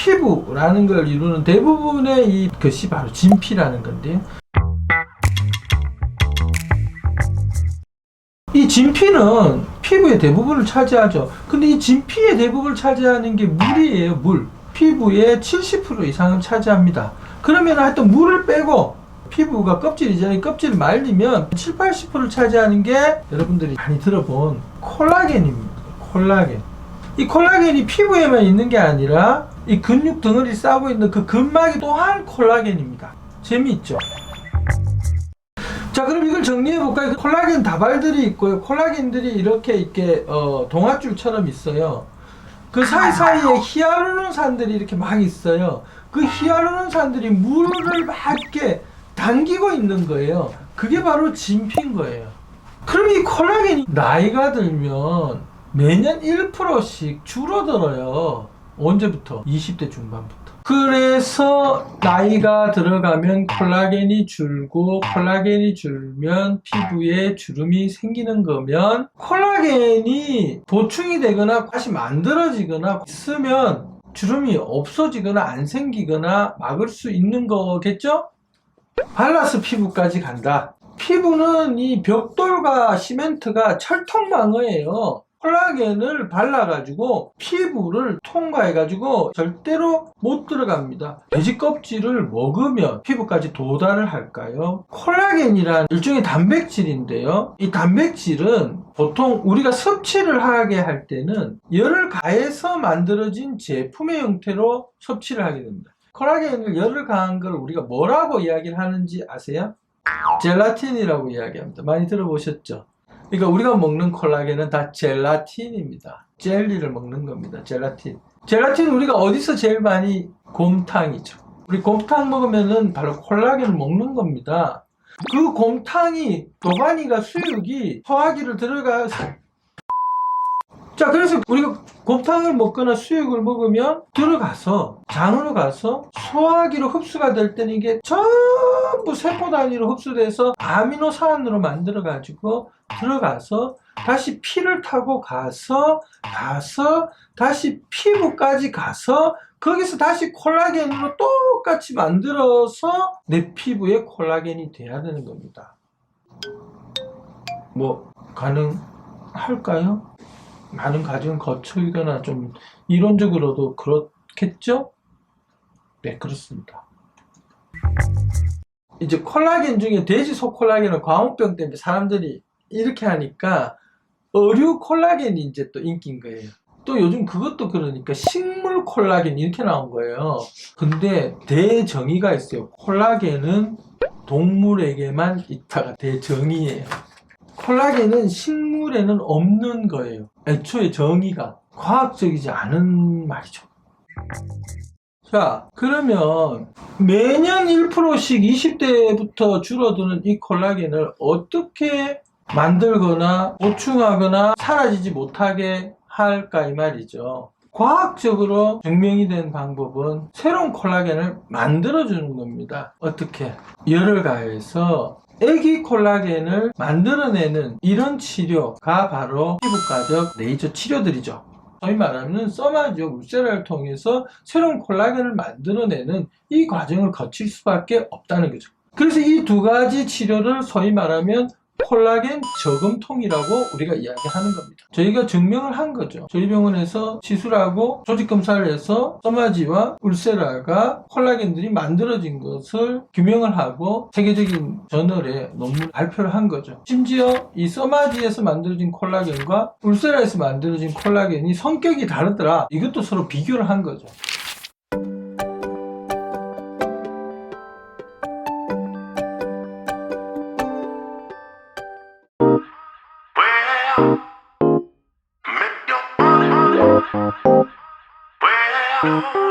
피부라는 걸 이루는 대부분의 이 것이 바로 진피라는 건데요. 이 진피는 피부의 대부분을 차지하죠. 근데 이 진피의 대부분을 차지하는 게 물이에요, 물. 피부의 70% 이상을 차지합니다. 그러면 하여튼 물을 빼고 피부가 껍질이잖아요. 이 껍질을 말리면 7, 80%를 차지하는 게 여러분들이 많이 들어본 콜라겐입니다. 콜라겐. 이 콜라겐이 피부에만 있는 게 아니라 이 근육 덩어리 싸고 있는 그 근막이 또한 콜라겐입니다. 재미있죠? 자 그럼 이걸 정리해 볼까요? 콜라겐 다발들이 있고요. 콜라겐들이 이렇게 이렇게 어, 동아줄처럼 있어요. 그 사이사이에 히알루론산들이 이렇게 막 있어요. 그 히알루론산들이 물을 막 이렇게 당기고 있는 거예요. 그게 바로 진피인 거예요. 그럼 이 콜라겐이 나이가 들면 매년 1%씩 줄어들어요. 언제부터? 20대 중반부터. 그래서 나이가 들어가면 콜라겐이 줄고 콜라겐이 줄면 피부에 주름이 생기는 거면 콜라겐이 보충이 되거나 다시 만들어지거나 있으면 주름이 없어지거나 안 생기거나 막을 수 있는 거겠죠? 발라스 피부까지 간다. 피부는 이 벽돌과 시멘트가 철통망어예요. 콜라겐을 발라가지고 피부를 통과해가지고 절대로 못 들어갑니다. 돼지 껍질을 먹으면 피부까지 도달을 할까요? 콜라겐이란 일종의 단백질인데요. 이 단백질은 보통 우리가 섭취를 하게 할 때는 열을 가해서 만들어진 제품의 형태로 섭취를 하게 됩니다. 콜라겐을 열을 가한 걸 우리가 뭐라고 이야기를 하는지 아세요? 젤라틴이라고 이야기합니다. 많이 들어보셨죠? 그러니까 우리가 먹는 콜라겐은 다 젤라틴입니다. 젤리를 먹는 겁니다. 젤라틴. 젤라틴 우리가 어디서 제일 많이 곰탕이죠. 우리 곰탕 먹으면은 바로 콜라겐을 먹는 겁니다. 그 곰탕이 도가니가 수육이 소화기를 들어가서 자 그래서 우리가 곰탕을 먹거나 수육을 먹으면 들어가서 장으로 가서 소화기로 흡수가 될 때는 이게 전부 세포 단위로 흡수돼서 아미노산으로 만들어 가지고 들어가서 다시 피를 타고 가서 가서 다시 피부까지 가서 거기서 다시 콜라겐으로 똑같이 만들어서 내 피부에 콜라겐이 돼야 되는 겁니다. 뭐 가능할까요? 많은 과정을 거치거나 좀 이론적으로도 그렇겠죠? 네, 그렇습니다. 이제 콜라겐 중에 돼지 속 콜라겐은 광우병 때문에 사람들이 이렇게 하니까 어류 콜라겐이 이제 또 인기인 거예요. 또 요즘 그것도 그러니까 식물 콜라겐 이렇게 나온 거예요. 근데 대정의가 있어요. 콜라겐은 동물에게만 있다가 대정의예요. 콜라겐은 식물에는 없는 거예요. 애초에 정의가 과학적이지 않은 말이죠. 자, 그러면 매년 1%씩 20대부터 줄어드는 이 콜라겐을 어떻게 만들거나 보충하거나 사라지지 못하게 할까 이 말이죠. 과학적으로 증명이 된 방법은 새로운 콜라겐을 만들어주는 겁니다. 어떻게? 열을 가해서 애기 콜라겐을 만들어내는 이런 치료가 바로 피부과적 레이저 치료들이죠. 저희 말하면 써마지오 울세라를 통해서 새로운 콜라겐을 만들어내는 이 과정을 거칠 수밖에 없다는 거죠. 그래서 이 두 가지 치료를 소위 말하면 콜라겐 저금통이라고 우리가 이야기하는 겁니다. 저희가 증명을 한 거죠. 저희 병원에서 시술하고 조직 검사를 해서 써마지와 울세라가 콜라겐들이 만들어진 것을 규명을 하고 세계적인 저널에 논문 발표를 한 거죠. 심지어 이 써마지에서 만들어진 콜라겐과 울세라에서 만들어진 콜라겐이 성격이 다르더라. 이것도 서로 비교를 한 거죠. Make your body, body,